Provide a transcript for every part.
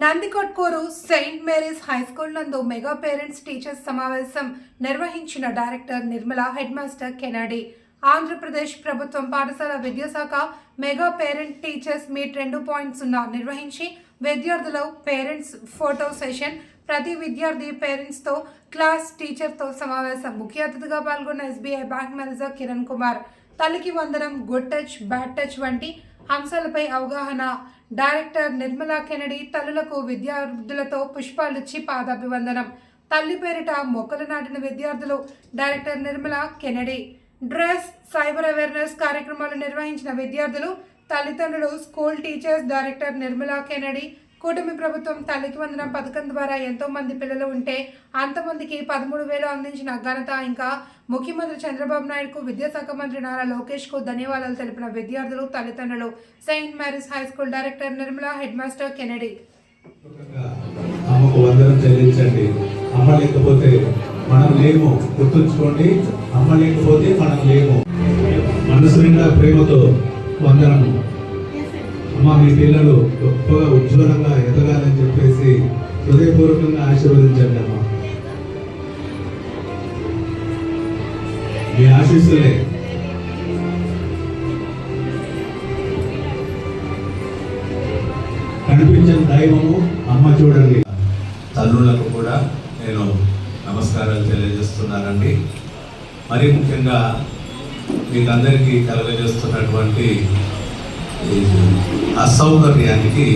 Nandikotkur saint Mary's high school నందు mega parents teachers సమావేశం నిర్వహించిన director Nirmala head master Kennedy. Andhra Pradesh ప్రభుత్వం పాఠశాల విద్యాశాఖ మెగా పేరెంట్ టీచర్స్ మీట్ రెండు పాయింట్ సున్నా నిర్వహించి విద్యార్థుల పేరెంట్స్ ఫోటో సెషన్ ప్రతి విద్యార్థి పేరెంట్స్తో క్లాస్ టీచర్తో సమావేశం ముఖ్య అతిథిగా పాల్గొన్న SBI bank manager Kiran Kumar. తల్లికి వందనం గుడ్ టచ్ బ్యాడ్ టచ్ వంటి అంశాలపై అవగాహన. డైరెక్టర్ నిర్మలా కెనడి తల్లులకు విద్యార్థులతో పుష్పాలిచ్చి పాదాభివందనం. తల్లి పేరిట మొక్కలు నాటిన విద్యార్థులు director Nirmala Kennedy. Dress cyber awareness కార్యక్రమాలు నిర్వహించిన విద్యార్థులు తల్లిదండ్రులు school teachers director Nirmala Kennedy. కూటమి ప్రభుత్వం తల్లికి వందనం పథకం ద్వారా ఎంతో మంది పిల్లలు ఉంటే అంతమందికి పదమూడు వేలు అందించిన ఘనత ఇంకా ముఖ్యమంత్రి చంద్రబాబు నాయుడుకు విద్యాశాఖ మంత్రి నారా లోకేష్కు ధన్యవాదాలు తెలిపిన విద్యార్థులు తల్లిదండ్రులు. Saint Mary's high school director Nirmala head master Kennedy. అమ్మకు వందనం చెల్లించండి. అమ్మ లేకపోతే మనం లేము. గుర్తుంచుకోండి అమ్మ లేకపోతే మనం లేము. మనసు నిండా ప్రేమతో వందనం. అమ్మ మీ పిల్లలు గొప్పగా ఉజ్వలంగా ఎదగాలని చెప్పేసి హృదయపూర్వకంగా ఆశీర్వదించండి అమ్మ. మీ ఆశీస్సులే. కనిపించిన దైవము అమ్మ చూడండి. తల్లులకు కూడా నేను నమస్కారాలు తెలియజేస్తున్నానండి. మరీ ముఖ్యంగా మీకందరికీ కలగజేస్తున్నటువంటి ఈ అసౌకర్యానికి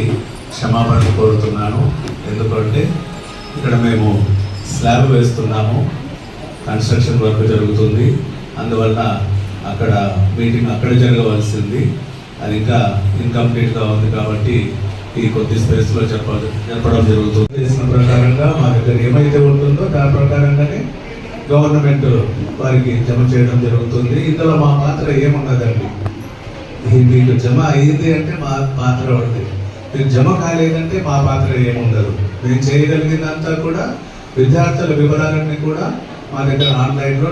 క్షమాపణ కోరుతున్నాను. ఎందుకంటే ఇక్కడ మేము స్లాబ్ వేస్తున్నాము. కన్స్ట్రక్షన్ వర్క్ జరుగుతుంది. అందువల్ల అక్కడ మీటింగ్ అక్కడ జరగవలసింది. అది ఇంకా ఇన్కంప్లీట్గా ఉంది కాబట్టి ఈ కొద్ది స్పేస్లో చెప్పడం జరుగుతుంది. చేసిన ప్రకారంగా మా దగ్గర ఏమైతే ఉంటుందో దాని ప్రకారంగానే గవర్నమెంట్ వారికి జమ చేయడం జరుగుతుంది. ఇందులో మా పాత్ర ఏమున్నదండి? మీకు జమ అయ్యింది అంటే మా పాత్ర ఉంది మీరు జమ కాలేదంటే మా పాత్ర ఏముండదు. మేము చేయగలిగిందంతా కూడా విద్యార్థుల వివరాలన్నీ కూడా మా దగ్గర ఆన్లైన్లో